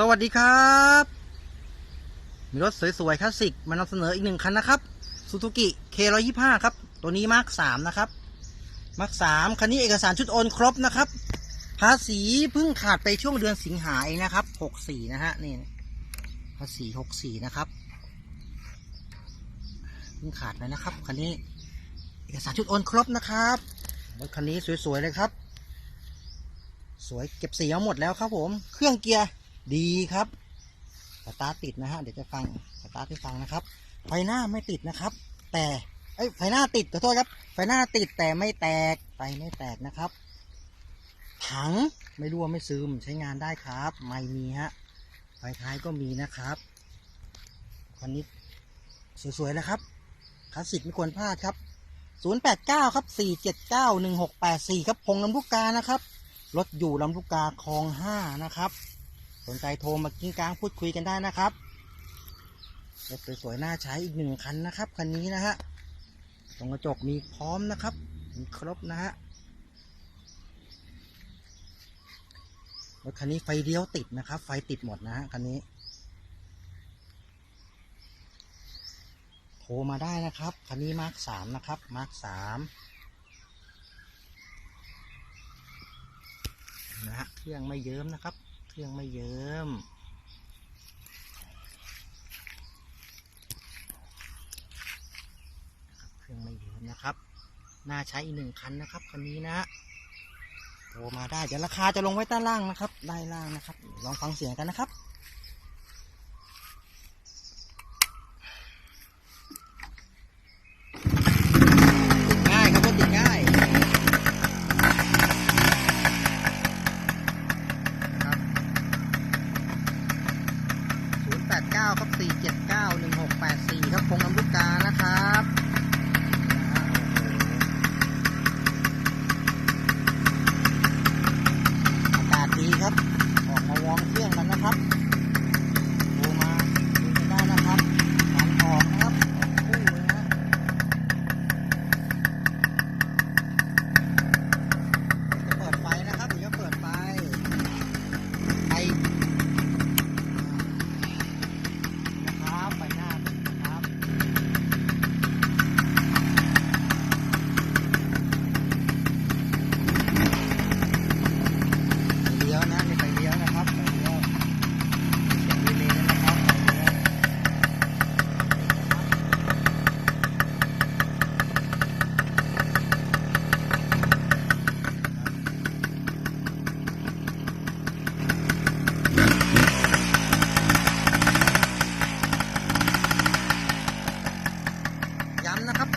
สวัสดีครับ มีรถสวยๆคลาสสิกมานำเสนออีกหนึ่งคันนะครับ Suzuki K125 ครับ ตัวนี้มาร์ค3นะครับมาร์ค3คันนี้เอกสารชุดโอนครบนะครับ ภาษีเพิ่งขาดไปช่วงเดือนสิงหาเองนะครับ64นะฮะนี่ภาษี64นะครับเพิ่งขาดไปนะครับคันนี้เอกสารชุดโอนครบนะครับรถคันนี้สวยๆเลยครับ สวยเก็บสีเอาหมดแล้วครับผม เครื่องเกียร์ ดีครับสตาร์ทติดนะฮะเดี๋ยวจะฟังสตาร์ทให้ฟังนะครับ ไฟหน้าไม่ติดนะครับ แต่เอ้ไฟหน้าติดขอโทษครับ ไฟหน้าติดแต่ไม่แตกไฟไม่แตกนะครับ ถังไม่รั่วไม่ซึมใช้งานได้ครับ ไม่มีฮะไฟท้ายก็มีนะครับคันนี้สวยๆแล้วครับคลาสสิกไม่ควรพลาดครับ 089 ครับ 479 1684 ครับพงลำลูกกานะครับรถอยู่ลำลูกกาคลอง 5 นะครับ สนใจโทรมากิ้งกลางพูดคุยกันได้นะครับรถสวยๆน่าใช้อีกหนึ่งคันนะครับคันนี้นะฮะตรงกระจกมีพร้อมนะครับ มีครบนะฮะรถคันนี้ไฟเลี้ยวติดนะครับ ไฟติดหมดนะฮะคันนี้ โทรมาได้นะครับ คันนี้มาร์คสามนะครับมาร์คสามนะฮะเครื่องไม่เยิ้มนะครับ เครื่องไม่เยิ้มเครื่องไม่เยิ้มนะครับ น่าใช้อีกหนึ่งคันนะครับคันนี้นะโทรมาได้เดี๋ยวราคาจะลงไว้ด้านล่างนะครับด้ล่างนะครับ ลองฟังเสียงกันนะครับ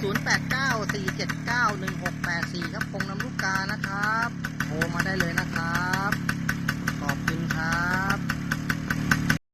0 8 9 4 7 9 1 6 8 4 ครับคงน้ำลูกกานะครับ